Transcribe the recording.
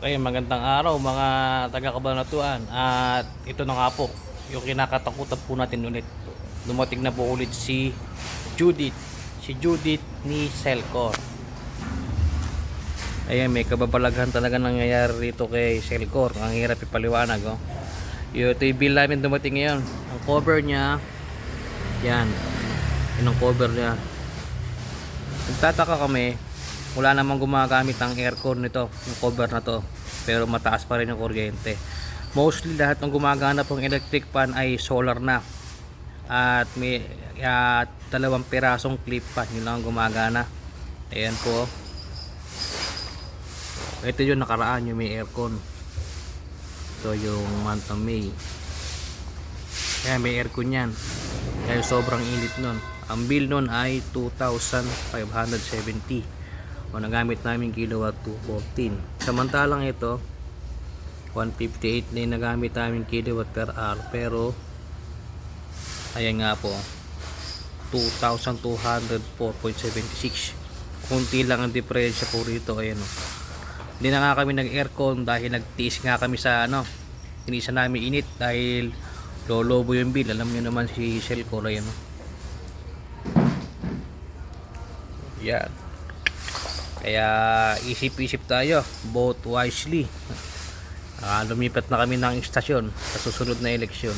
Okay, magandang araw mga taga-kabanatuan. At ito na nga po Yung kinakatakutan po natin ulit. Dumating na po ulit si Judith. Si Judith ni Selcor Ayan, may kababalaghan talaga nangyayari rito kay Selcor Ang hirap ipaliwanag oh. Yung ito yung bill namin dumating ngayon. Ang cover niya Yan. Yun ang cover niya. Nagtataka kami wala namang gumagamit ng aircon nito yung cover na to. Pero mataas pa rin yung kuryente. Mostly lahat ng gumagana pong electric fan ay solar na. At may at dalawang pirasong clip fan yun lang ang gumagana. Ayan po. Ito yung nakaraan yung may aircon. Ito yung month of May. Kaya may aircon yan. Kaya sobrang init nun. Ang bill nun ay 2,570 o nagamit namin kilowatt 214 samantalang ito 158 na yung nagamit namin kilowatt per hour. Pero ayan nga po 2,204.76 kunti lang ang diferensya po rito ayan o. Hindi na nga kami nag aircon dahil nagtiis nga kami sa ano tinisa namin init dahil lolobo yung bill. Alam nyo naman si Selcor ayan o. Yan kaya isip-isip tayo vote wisely. Ah, lumipat na kami ng istasyon sa susunod na eleksyon